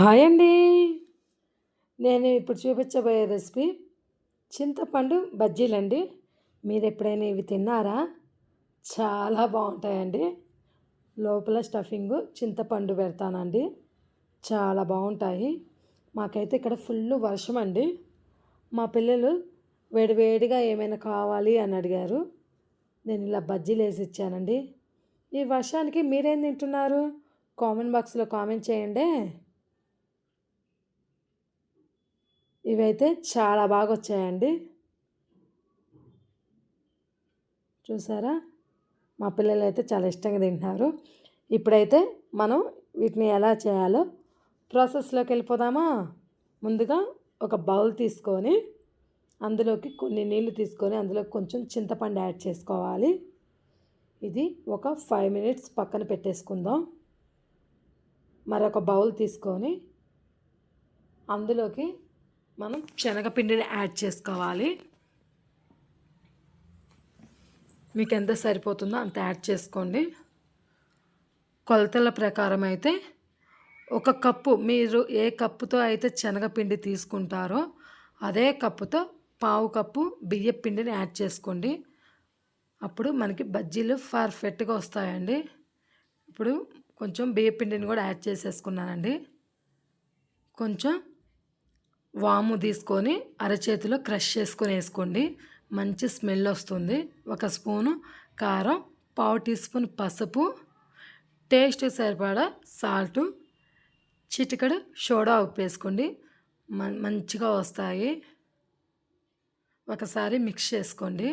Hi అండి. నేను ఇప్పుడు చూపించబోయే రెసిపీ చింతపండు బజ్జీలండి. మీరు ఎప్పుడైనా ఇవి తిన్నారా? చాలా బాగుంటాయండి. లోపల స్టఫింగ్ చింతపండు పెడతానండి. చాలా బాగుంటాయి. మాకైతే ఇక్కడ ఫుల్ వర్షం అండి మా పిల్లలు వేడివేడిగా ఏమైనా కావాలి అని అడిగారు. నేను ఇలా బజ్జీలు వేసి ఇచ్చానండి. ఈ వర్షానికి మీరేం తింటున్నారు? కామెంట్ బాక్స్లో కామెంట్ చేయండి. ఇవైతే చాలా బాగా వచ్చాయండి చూసారా? మా పిల్లలు అయితే చాలా ఇష్టంగా తింటున్నారు. ఇప్పుడైతే మనం వీటిని ఎలా చేయాలో ప్రాసెస్లోకి వెళ్ళిపోదామా? ముందుగా ఒక బౌల్ తీసుకొని అందులోకి కొన్ని నీళ్ళు తీసుకొని అందులో కొంచెం చింతపండు యాడ్ చేసుకోవాలి. ఇది ఒక ఫైవ్ మినిట్స్ పక్కన పెట్టేసుకుందాం. మరొక బౌల్ తీసుకొని అందులోకి మనం శనగపిండిని యాడ్ చేసుకోవాలి. మీకు ఎంత సరిపోతుందో అంత యాడ్ చేసుకోండి. కొలతల ప్రకారం అయితే ఒక కప్పు మీరు ఏ కప్పుతో అయితే శనగపిండి తీసుకుంటారో అదే కప్పుతో పావు కప్పు బియ్య పిండిని యాడ్ చేసుకోండి. అప్పుడు మనకి బజ్జీలు పర్ఫెక్ట్గా వస్తాయండి. ఇప్పుడు కొంచెం బియ్య పిండిని కూడా యాడ్ చేసేసుకున్నానండి. కొంచెం వాము తీసుకొని అరచేతిలో క్రష్ చేసుకొని వేసుకోండి. మంచి స్మెల్ వస్తుంది. ఒక స్పూను కారం పావు టీ స్పూన్ పసుపు టేస్ట్ సరిపడా సాల్టు చిటికడు సోడా ఉప్పు వేసుకోండి. మంచిగా వస్తాయి. ఒకసారి మిక్స్ చేసుకోండి.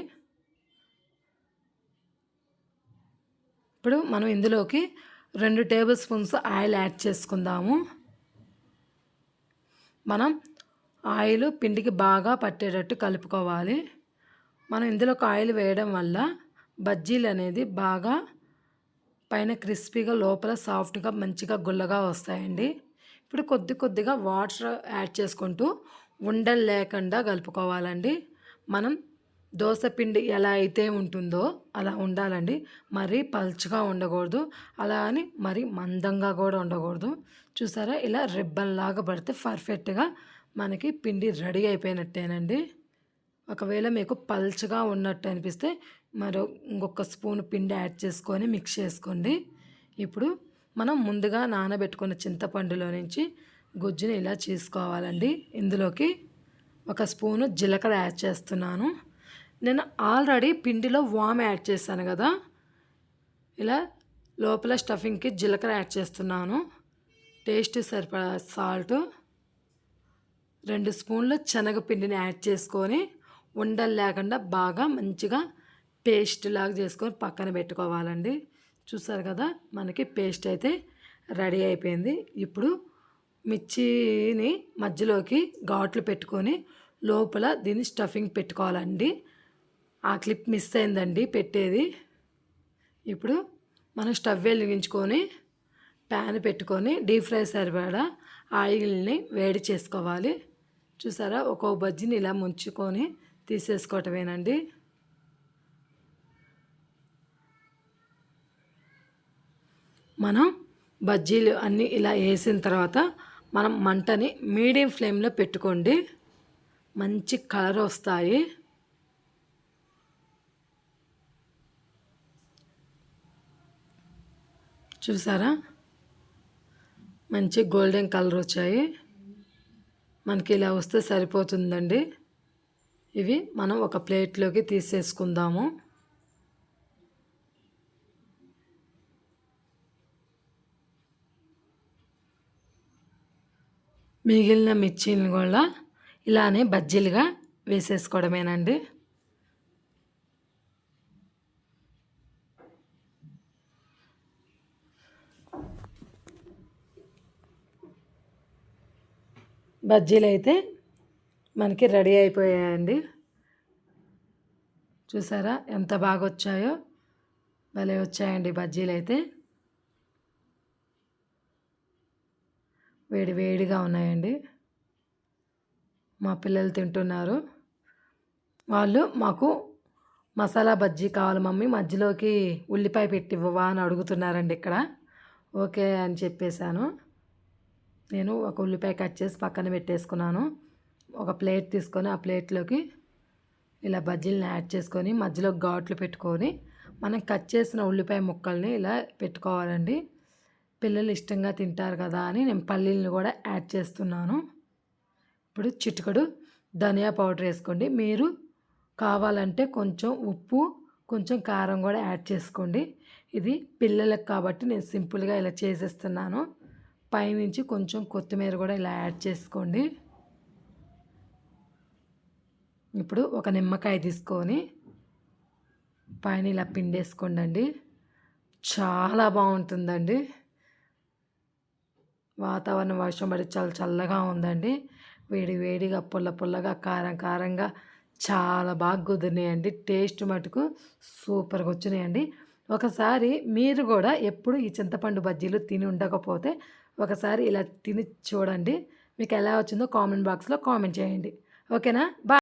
ఇప్పుడు మనం ఇందులోకి రెండు టేబుల్ స్పూన్స్ ఆయిల్ యాడ్ చేసుకుందాము. మనం ఆయిల్ పిండికి బాగా పట్టేటట్టు కలుపుకోవాలి. మనం ఇందులోకి ఆయిల్ వేయడం వల్ల బజ్జీలు అనేది బాగా పైన క్రిస్పీగా లోపల సాఫ్ట్గా మంచిగా గుల్లగా వస్తాయండి. ఇప్పుడు కొద్ది కొద్దిగా వాటర్ యాడ్ చేసుకుంటూ ఉండలు లేకుండా కలుపుకోవాలండి. మనం దోశ పిండి ఎలా అయితే ఉంటుందో అలా ఉండాలండి. మరీ పల్చగా ఉండకూడదు. అలా అని మరీ మందంగా కూడా ఉండకూడదు. చూసారా? ఇలా రిబ్బన్లాగా పడితే పర్ఫెక్ట్గా మనకి పిండి రెడీ అయిపోయినట్టేనండి. ఒకవేళ మీకు పల్చగా ఉన్నట్టు అనిపిస్తే మరో ఇంకొక స్పూన్ పిండి యాడ్ చేసుకొని మిక్స్ చేసుకోండి. ఇప్పుడు మనం ముందుగా నానబెట్టుకున్న చింతపండులో నుంచి గుజ్జుని ఇలా చేసుకోవాలండి. ఇందులోకి ఒక స్పూను జీలకర్ర యాడ్ చేస్తున్నాను. నేను ఆల్రెడీ పిండిలో వామ్ యాడ్ చేశాను కదా. ఇలా లోపల స్టఫింగ్కి జీలకర్ర యాడ్ చేస్తున్నాను. టేస్ట్ సరిపడా సాల్ట్. రెండు స్పూన్లు శనగపిండిని యాడ్ చేసుకొని ఉండలు లేకుండా బాగా మంచిగా పేస్ట్ లాగా చేసుకొని పక్కన పెట్టుకోవాలండి. చూసారు కదా మనకి పేస్ట్ అయితే రెడీ అయిపోయింది. ఇప్పుడు మిర్చిని మధ్యలోకి ఘాట్లు పెట్టుకొని లోపల దీన్ని స్టఫింగ్ పెట్టుకోవాలండి. ఆ క్లిప్ మిస్ అయిందండి పెట్టేది. ఇప్పుడు మనం స్టవ్ వెలిగించుకొని ప్యాన్ పెట్టుకొని డీప్ ఫ్రై సరిపడా ఆయిల్ని వేడి చేసుకోవాలి. చూసారా? ఒక్కో బజ్జీని ఇలా ముంచుకొని తీసేసుకోవటమేనండి. మనం బజ్జీలు అన్నీ ఇలా వేసిన తర్వాత మనం మంటని మీడియం ఫ్లేమ్లో పెట్టుకోండి. మంచి కలర్ వస్తాయి. చూసారా? మంచి గోల్డెన్ కలర్ వచ్చాయి. మనకి ఇలా వస్తే సరిపోతుందండి. ఇవి మనం ఒక ప్లేట్లోకి తీసేసుకుందాము. మిగిలిన మిర్చీని కూడా ఇలానే బజ్జీలుగా వేసేసుకోవడమేనండి. బజ్జీలు అయితే మనకి రెడీ అయిపోయాయండి. చూసారా ఎంత బాగా వచ్చాయో భలే వచ్చాయండి బజ్జీలు అయితే వేడి వేడిగా ఉన్నాయండి. మా పిల్లలు తింటున్నారు. వాళ్ళు మాకు మసాలా బజ్జీ కావాలి మమ్మీ మధ్యలోకి ఉల్లిపాయ పెట్టివ్వవా అని అడుగుతున్నారండి ఇక్కడ. ఓకే అని చెప్పేశాను. నేను ఒక ఉల్లిపాయ కట్ చేసి పక్కన పెట్టేసుకున్నాను. ఒక ప్లేట్ తీసుకొని ఆ ప్లేట్లోకి ఇలా బజ్జీలను యాడ్ చేసుకొని మధ్యలో ఘాట్లు పెట్టుకొని మనం కట్ చేసిన ఉల్లిపాయ ముక్కల్ని ఇలా పెట్టుకోవాలండి. పిల్లలు ఇష్టంగా తింటారు కదా అని నేను పల్లీలను కూడా యాడ్ చేస్తున్నాను. ఇప్పుడు చిటికడు ధనియా పౌడర్ వేసుకోండి. మీరు కావాలంటే కొంచెం ఉప్పు కొంచెం కారం కూడా యాడ్ చేసుకోండి. ఇది పిల్లలకు కాబట్టి నేను సింపుల్గా ఇలా చేసేస్తున్నాను. పైనుంచి కొంచెం కొత్తిమీర కూడా ఇలా యాడ్ చేసుకోండి. ఇప్పుడు ఒక నిమ్మకాయ తీసుకొని పైన ఇలా పిండేసుకోండి చాలా బాగుంటుందండి. వాతావరణం వర్షం పడి చాలా చల్లగా ఉందండి. వేడి వేడిగా పుల్ల పుల్లగా కారం కారంగా చాలా బాగా కుదిరినాయండి. టేస్ట్ మటుకు సూపర్గా వచ్చినాయండి. ఒకసారి మీరు కూడా ఎప్పుడు ఈ చింతపండు బజ్జీలు తిని ఉండకపోతే ఒకసారి ఇలా తిని చూడండి. మీకు ఎలా వచ్చిందో కామెంట్ బాక్స్లో కామెంట్ చేయండి. ఓకేనా? బాయ్